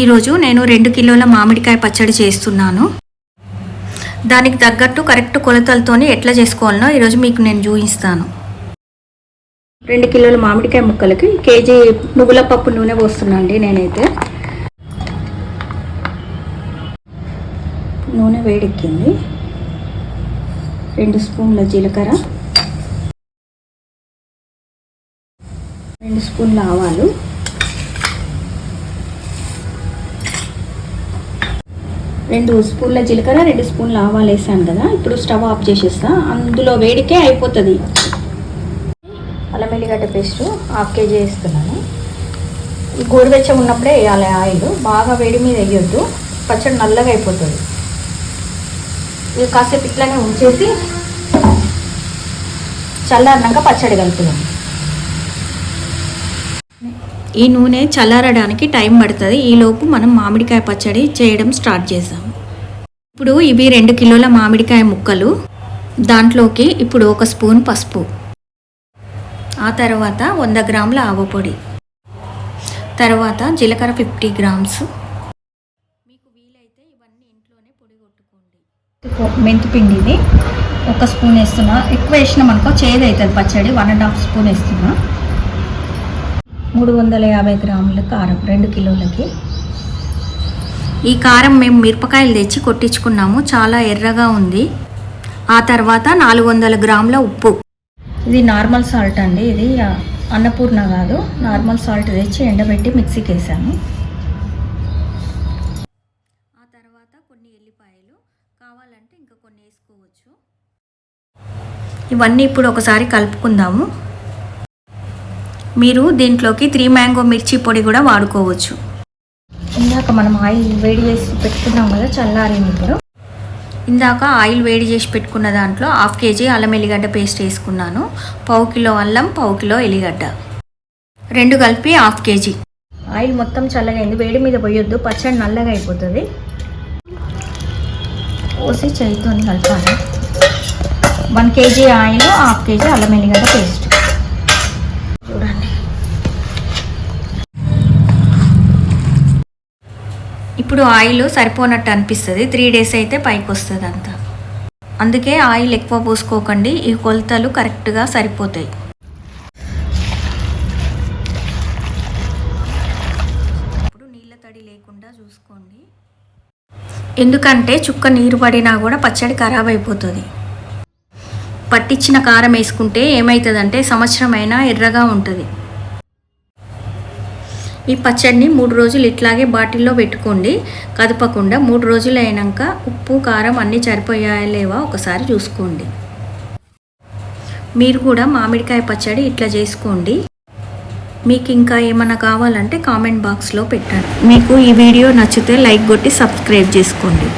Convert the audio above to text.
ఈరోజు నేను రెండు కిలోల మామిడికాయ పచ్చడి చేస్తున్నాను. దానికి తగ్గట్టు కరెక్ట్ కొలతలతోని ఎట్లా చేసుకోవాలనో ఈరోజు మీకు నేను చూపిస్తాను. రెండు కిలోల మామిడికాయ ముక్కలకి కేజీ నువ్వుల పప్పు నూనె పోస్తున్నాండి నేనైతే. నూనె వేడెక్కింది. రెండు స్పూన్ల జీలకర్ర. రెండు స్పూన్ల ఆవాలు. రెండు స్పూన్ల జీలకర్ర రెండు స్పూన్ల ఆవాలు వేసాను కదా ఇప్పుడు స్టవ్ ఆఫ్ చేసేస్తా. అందులో వేడికే అయిపోతుంది. అల్లం ఎల్లిగడ్డ పేస్ట్ హాఫ్ కేజీ వేస్తున్నాను. ఈ గోరువెచ్చ ఉన్నప్పుడే వేయాలి ఆయిల్. బాగా వేడి మీద వేయొద్దు. పచ్చడి నల్లగా అయిపోతుంది. ఇది కాసేపు ఇట్లానే ఉంచేసి చల్లారినాక పచ్చడి కలుపుదాం. ఈ నూనె చల్లారడానికి టైం పడుతుంది. ఈలోపు మనం మామిడికాయ పచ్చడి చేయడం స్టార్ట్ చేసాం ఇప్పుడు ఇవి రెండు కిలోల మామిడికాయ ముక్కలు. దాంట్లోకి ఇప్పుడు ఒక స్పూన్ పసుపు. ఆ తర్వాత వంద గ్రాముల ఆవపొడి తర్వాత జీలకర్ర ఫిఫ్టీ గ్రామ్స్. మీకు వీలైతే ఇవన్నీ ఇంట్లోనే పొడి కొట్టుకోండి. మెంతి పిండిని ఒక స్పూన్ వేస్తున్నా. ఎక్కువ వేసినాం అనుకో చేదు అవుతుంది పచ్చడి. వన్ అండ్ హాఫ్ స్పూన్ వేస్తున్నా. మూడు వందల యాభై గ్రాముల కారం రెండు కిలోలకి. ఈ కారం మేము మిరపకాయలు తెచ్చి కొట్టించుకున్నాము. చాలా ఎర్రగా ఉంది. ఆ తర్వాత నాలుగు వందల గ్రాముల ఉప్పు. ఇది నార్మల్ సాల్ట్ అండి. ఇది అన్నపూర్ణ కాదు. నార్మల్ సాల్ట్ తెచ్చి ఎండబెట్టి మిక్సీకి వేసాను ఆ తర్వాత కొన్ని ఎల్లిపాయలు కావాలంటే ఇంకా కొన్ని వేసుకోవచ్చు. ఇవన్నీ ఇప్పుడు ఒకసారి కలుపుకుందాము. మీరు దీంట్లోకి త్రీ మ్యాంగో మిర్చి పొడి కూడా వాడుకోవచ్చు. ఇందాక మనం ఆయిల్ వేడి చేసి పెట్టుకున్నాం కదా చల్లారింది ఇప్పుడు. ఇందాక ఆయిల్ వేడి చేసి పెట్టుకున్న దాంట్లో హాఫ్ కేజీ అల్లం ఎల్లిగడ్డ పేస్ట్ వేసుకున్నాను. పావు కిలో అల్లం పావు కిలో ఎల్లిగడ్డ. రెండు కలిపి హాఫ్ కేజీ. ఆయిల్ మొత్తం చల్లగైంది వేడి మీద పోయొద్దు పచ్చడి నల్లగా అయిపోతుంది. పోసి చేయితో కలపాలి. One KG oil half KG అల్లం ఎల్లిగడ్డ పేస్ట్. ఇప్పుడు ఆయిల్ సరిపోనట్టు అనిపిస్తుంది. త్రీ డేస్ అయితే పైకి వస్తుంది అంతా అందుకే ఆయిల్ ఎక్కువ పోసుకోకండి. ఈ కొలతలు కరెక్ట్గా సరిపోతాయి. ఇప్పుడు నీళ్ళ తడి లేకుండా చూసుకోండి. ఎందుకంటే చుక్క నీరు పడినా కూడా పచ్చడి ఖరాబ్ అయిపోతుంది. పట్టించిన కారం వేసుకుంటే ఏమవుతుందంటే సంవత్సరం అయినా ఎర్రగా ఉంటుంది. ఈ పచ్చడిని మూడు రోజులు ఇట్లాగే బాటిల్లో పెట్టుకోండి. కదపకుండా మూడు రోజులు అయినాక ఉప్పు కారం అన్నీ సరిపోయాయా లేవా ఒకసారి చూసుకోండి. మీరు కూడా మామిడికాయ పచ్చడి ఇట్లా చేసుకోండి. మీకు ఇంకా ఏమైనా కావాలంటే కామెంట్ బాక్స్లో పెట్టండి. మీకు ఈ వీడియో నచ్చితే లైక్ కొట్టి సబ్స్క్రైబ్ చేసుకోండి.